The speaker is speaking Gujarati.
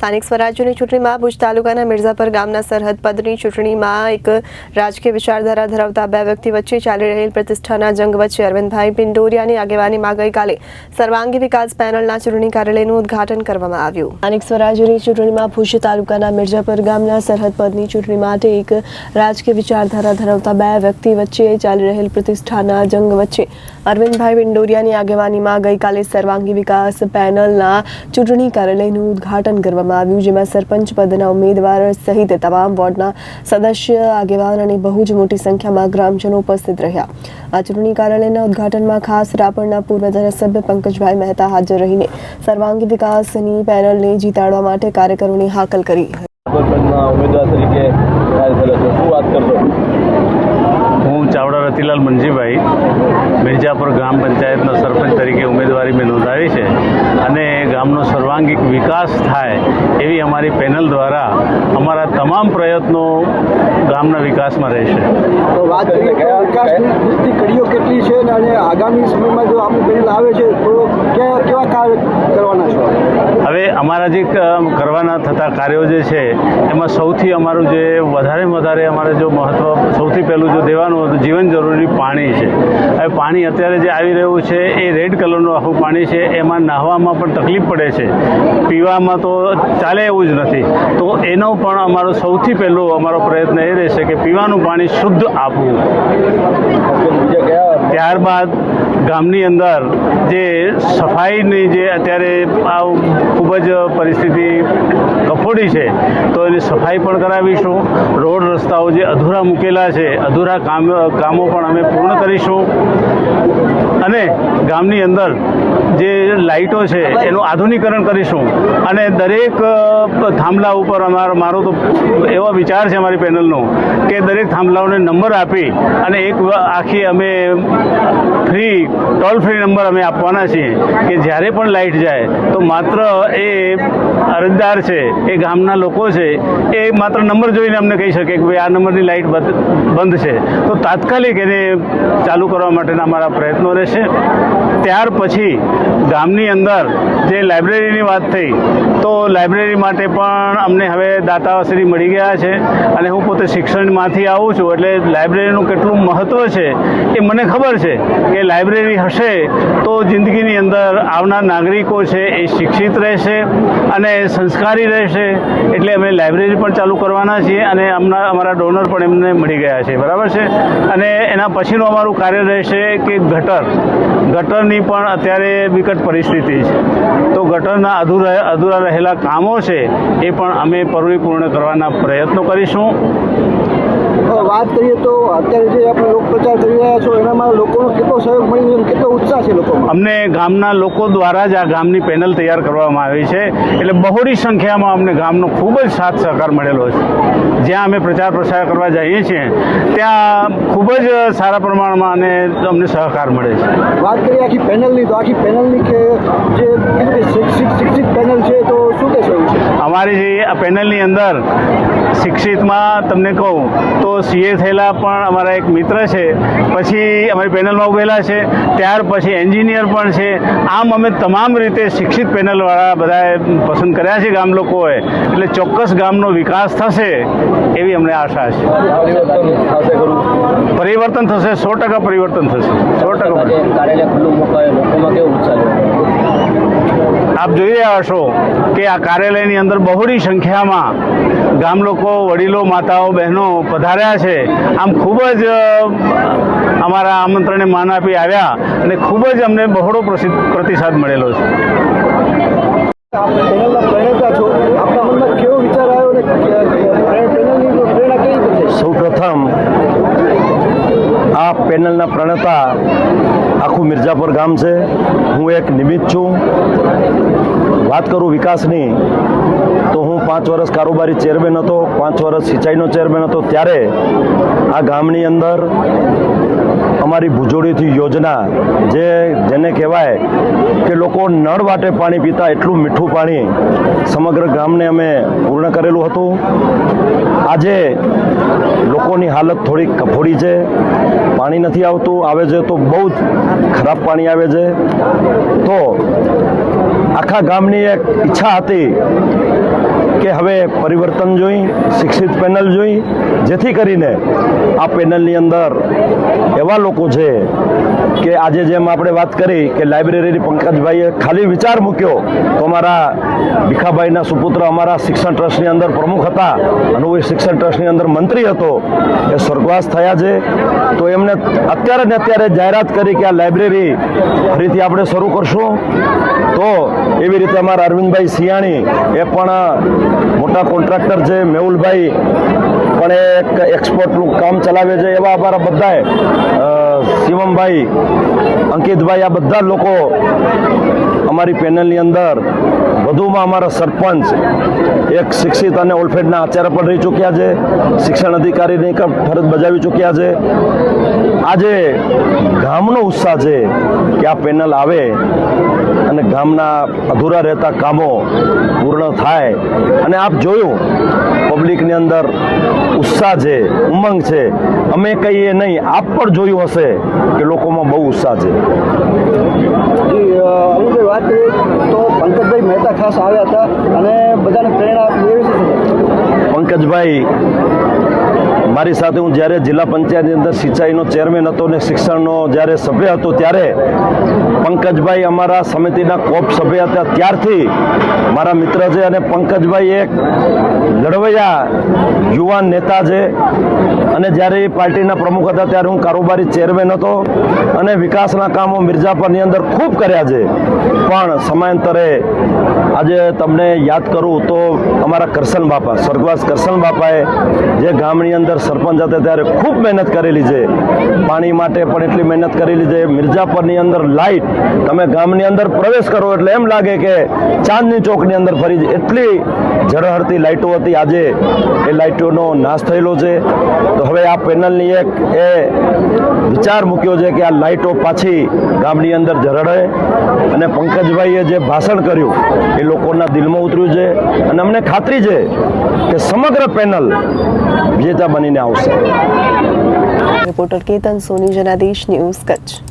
સ્થાનિક સ્વરાજ્યની ચૂંટણીમાં ભુજ તાલુકાના મિર્ઝાપર ગામના સરહદ પદની ચૂંટણીમાં એક રાજકીય વિચારધારા ધરાવતા બે વ્યક્તિ વચ્ચે ચાલી રહેલ પ્રતિષ્ઠાના જંગ વચ્ચે અરવિંદભાઈ પિંડોરિયાની આગેવાનીમાં ગઈકાલે સર્વાંગી વિકાસ પેનલના ચૂંટણી કાર્યાલયનું ઉદઘાટન કરવામાં આવ્યું. સ્થાનિક સ્વરાજ્યની ચૂંટણીમાં ભુજ તાલુકાના મિર્ઝાપર ગામના સરહદ પદની ચૂંટણી માટે એક રાજકીય વિચારધારા ધરાવતા બે વ્યક્તિ વચ્ચે ચાલી રહેલ પ્રતિષ્ઠાના જંગ વચ્ચે અરવિંદભાઈ પિંડોરિયાની આગેવાનીમાં ગઈકાલે સર્વાંગી વિકાસ પેનલના ચૂંટણી કાર્યાલયનું ઉદ્ઘાટન કરવામાં આવ્યું જેમાં સરપંચ પદના ઉમેદવાર સહિત તમામ વોર્ડના સદસ્ય આગેવાન અને બહુ જ મોટી સંખ્યામાં ગ્રામજનો ઉપસ્થિત રહ્યા. આ ચૂંટણી કાર્યાલયના ઉદઘાટનમાં ખાસ રાપરના પૂર્વ ધારાસભ્ય પંકજભાઈ મહેતા હાજર રહીને સર્વાંગી વિકાસની પેનલને જીતાડવા માટે કાર્યકરોની હાકલ કરી. ઉમેદવાર તરીકે વાત હું ચાવડા રતિલાલ મંજીભાઈ મિર્જાપુર ગ્રામ પંચાયતના સરપંચ તરીકે ઉમેદવારી મેં નોંધાવી છે. ગામનો સર્વાંગીક વિકાસ થાય એવી અમારી પેનલ દ્વારા અમારા તમામ પ્રયત્નો ગામના વિકાસમાં રહેશે. તો વાત કરીએ વિકાસની કડીઓ કેટલી છે અને આગામી સમયમાં જો આપણી પેનલ આવે છે તો કેવા કેવા કાર્ય કરવાના છો? હવે અમારા જે ક- કરવાના થતા કાર્યો જે છે એમાં સૌથી અમારું જે વધારે વધારે અમારે જો મહત્ત્વ સૌથી પહેલું જો દેવાનું હતું જીવન જરૂરી પાણી છે. હવે પાણી અત્યારે જે આવી રહ્યું છે એ રેડ કલરનું આખું પાણી છે એમાં નાહવામાં પણ તકલીફ પડે છે. પીવામાં તો ચાલે એવું જ નથી. તો એનો પણ અમારો સૌથી પહેલો અમારો પ્રયત્ન એ રહેશે કે પીવાનું પાણી શુદ્ધ આપવું. ત્યારબાદ ગામની અંદર જે સફાઈની જે અત્યારે આ ખૂબ જ પરિસ્થિતિ કફોડી છે, તો એની સફાઈ પણ કરાવીશું. રોડ રસ્તાઓ જે અધૂરા મૂકેલા છે, અધૂરા કામ કામો પણ અમે પૂર્ણ કરીશું. અને ગામની અંદર જે લાઇટો છે, એનું આધુનિકરણ કરીશું. અને દરેક થાંભલા ઉપર અમારો, મારો તો એવો વિચાર છે અમારી પેનલનો કે દરેક થાંભલાઓને નંબર આપી અને એક આખી અમે ફ્રી ટોલ ફ્રી નંબર અમે આપવાના છીએ કે જ્યારે પણ લાઇટ જાય તો માત્ર એ અરજદાર છે, એ ગામના લોકો છે, એ માત્ર નંબર જોઈને અમને કહી શકે કે ભાઈ આ નંબરની લાઇટ બંધ છે. તો તાત્કાલિક એને ચાલુ કરવા માટેના અમારા પ્રયત્નો રહેશે. ત્યાર પછી ગામની અંદર જે લાઇબ્રેરીની વાત થઈ તો લાઇબ્રેરી માટે પણ અમને હવે દાતાવાસરી મળી ગયા છે અને હું પોતે શિક્ષણમાંથી આવું છું એટલે લાઇબ્રેરીનું કેટલું મહત્ત્વ છે એ મને ખબર છે કે લાઇબ્રેરી હશે તો જિંદગીની અંદર આવનાર નાગરિકો છે એ શિક્ષિત રહેશે અને સંસ્કારી રહેશે એટલે અમે લાઇબ્રેરી પણ ચાલુ કરવાના છીએ અને અમના અમારા ડોનર પણ એમને મળી ગયા છે, બરાબર છે? અને એના પછીનું અમારું કાર્ય રહેશે કે ગટર. ગટરની પણ અત્યારે વિકટ પરિસ્થિતિ છે. તો ગટરના અધૂરા અધૂરા રહેલા કામો છે એ પણ અમે પરિપૂર્ણ કરવાના પ્રયત્નો કરીશું. વાત કરીએ તો અત્યારે જે આપણે લોક પ્રચાર કરી રહ્યા છો એનામાં લોકોનો કેટલો સહયોગ મળી રહ્યો કેટલો ઉત્સાહ છે લોકો અમને ગામના લોકો દ્વારા જ આ ગામની પેનલ તૈયાર કરવામાં આવી છે. એટલે બહોળી સંખ્યામાં અમને ગામનો ખૂબ જ સાથ સહકાર મળેલો છે. જ્યાં અમે પ્રચાર પ્રસાર કરવા જઈએ છીએ ત્યાં ખૂબ જ સારા પ્રમાણમાં અને અમને સહકાર મળે છે. વાત કરીએ આખી પેનલની તો આખી પેનલની કે જે શિક્ષિત શિક્ષિત પેનલ છે તો શું કહેશો એ વિશે અમારી જે પેનલની અંદર શિક્ષિતમાં તમને કહું તો સીએ થયેલા પણ અમારા એક મિત્ર છે. પછી અમારી પેનલમાં ઉભેલા છે. ત્યાર પછી એન્જિનિયર પણ છે. આમ અમે તમામ રીતે શિક્ષિત પેનલવાળા બધાએ પસંદ કર્યા છે ગામ લોકોએ. એટલે ચોક્કસ ગામનો વિકાસ થશે એવી અમને આશા છે. પરિવર્તન થશે ખરું પરિવર્તન થશે. સો ટકા પરિવર્તન થશે સો ટકા પરિવર્તન. કાર્યાલય ખુલ્લું મુકાય લોકોમાં કેવું ઉત્સાહ આપ જોઈ રહ્યા હશો કે આ કાર્યાલયની અંદર બહોળી સંખ્યામાં ગામ લોકો, વડીલો, માતાઓ, બહેનો પધાર્યા છે. આમ ખૂબ જ અમારા આમંત્રણને માન આપી આવ્યા અને ખૂબ જ અમને બહોળો પ્રતિસાદ મળેલો છે. સૌ સૌપ્રથમ આ પેનલના પ્રણેતા આખું મિર્જાપુર ગામ છે. હું એક નિમિત્ત છું. વાત કરું વિકાસની, તો હું પાંચ વર્ષ કારોબારી ચેરમેન હતો, પાંચ વર્ષ સિંચાઈનો ચેરમેન હતો. ત્યારે આ ગામની અંદર અમારી ભુજોડીથી યોજના, જે જેને કહેવાય કે લોકો નળ વાટે પાણી પીતા એટલું મીઠું પાણી સમગ્ર ગામને અમે પૂર્ણ કરેલું હતું. આજે લોકોની હાલત થોડીક કફોડી છે. પાણી નથી આવતું, આવે છે તો બહુ જ ખરાબ પાણી આવે છે. તો આખા ગામની એક ઈચ્છા હતી પરિવર્તન જોઈ, શિક્ષિત પેનલ જોઈ, જેથી કરીને આ પેનલની અંદર એવા લોકો છે કે આજે જેમ આપણે વાત કરી કે લાઇબ્રેરી પંકજભાઈએ ખાલી વિચાર મૂક્યો તો અમારા ભીખાભાઈના સુપુત્ર અમારા શિક્ષણ ટ્રસ્ટની અંદર પ્રમુખ હતા અને હું શિક્ષણ ટ્રસ્ટની અંદર મંત્રી હતો, એ સ્વર્ગવાસ થયા છે. તો એમને અત્યારે ને અત્યારે જાહેરાત કરી કે આ લાઇબ્રેરી ફરીથી આપણે શરૂ કરશું. તો એવી રીતે અમારા અરવિંદભાઈ સિયાણી એ પણ મોટા કોન્ટ્રાક્ટર છે, મેહુલભાઈ પણ એક એક્સપોર્ટનું કામ ચલાવે છે. એવા અમારા બધાએ શિવમભાઈ, અંકિતભાઈ, આ બધા લોકો અમારી પેનલની અંદર વધુમાં અમારા સરપંચ, એક શિક્ષિત અને ઓલફેડના આચાર્ય પણ રહી ચૂક્યા છે, શિક્ષણ અધિકારીની ફરજ બજાવી ચૂક્યા છે. આજે ગામનો ઉત્સાહ છે કે આ પેનલ આવે અને ગામના અધૂરા રહેતા કામો પૂર્ણ થાય. અને આપ જોયું પબ્લિકની અંદર ઉત્સાહ છે ઉમંગ છે. અમે કહીએ નહીં આપ પણ જોયું હશે કે લોકોમાં બહુ ઉત્સાહ છે. વાત કરીએ તો પંકજભાઈ મહેતા ખાસ આવ્યા હતા અને બધાને પ્રેરણા આપી એવી પંકજભાઈ મારી સાથે હું જ્યારે જિલ્લા પંચાયતની અંદર સિંચાઈનો ચેરમેન હતો ને શિક્ષણનો જ્યારે સભ્ય હતો ત્યારે પંકજભાઈ અમારા સમિતિના કોપ સભ્ય હતા. ત્યારથી મારા મિત્ર છે અને પંકજભાઈ એક લડવૈયા યુવાન નેતા છે અને જ્યારે એ પાર્ટીના પ્રમુખ હતા ત્યારે હું કારોબારી ચેરમેન હતો અને વિકાસના કામો મિર્જાપરની અંદર ખૂબ કર્યા છે. પણ સમયાંતરે આજે તમને યાદ કરું તો અમારા કરશન બાપા, સ્વર્ગવાસ કરશન બાપાએ જે ગામની અંદર સરપંચ હતા ત્યારે ખૂબ મહેનત કરેલી છે. પાણી માટે પણ એટલી મહેનત કરેલી છે. મિર્જાપરની અંદર લાઇટ તમે ગામની અંદર પ્રવેશ કરો એટલે એમ લાગે કે ચાંદની ચોકની અંદર ફરી એટલી ઝળહળતી લાઇટો હતી. આજે એ લાઇટોનો નાશ થયેલો છે. તો હવે આ પેનલની એક એ વિચાર મૂક્યો છે કે આ લાઇટો પાછી ગામની અંદર ઝરડે અને પંકજભાઈએ જે ભાષણ કર્યું એ લોકોના દિલમાં ઉતર્યું છે. અને અમને ખાતરી છે કે સમગ્ર પેનલ વિજેતા આવશે. Reporter Ketan Soni Janadesh news Kutch.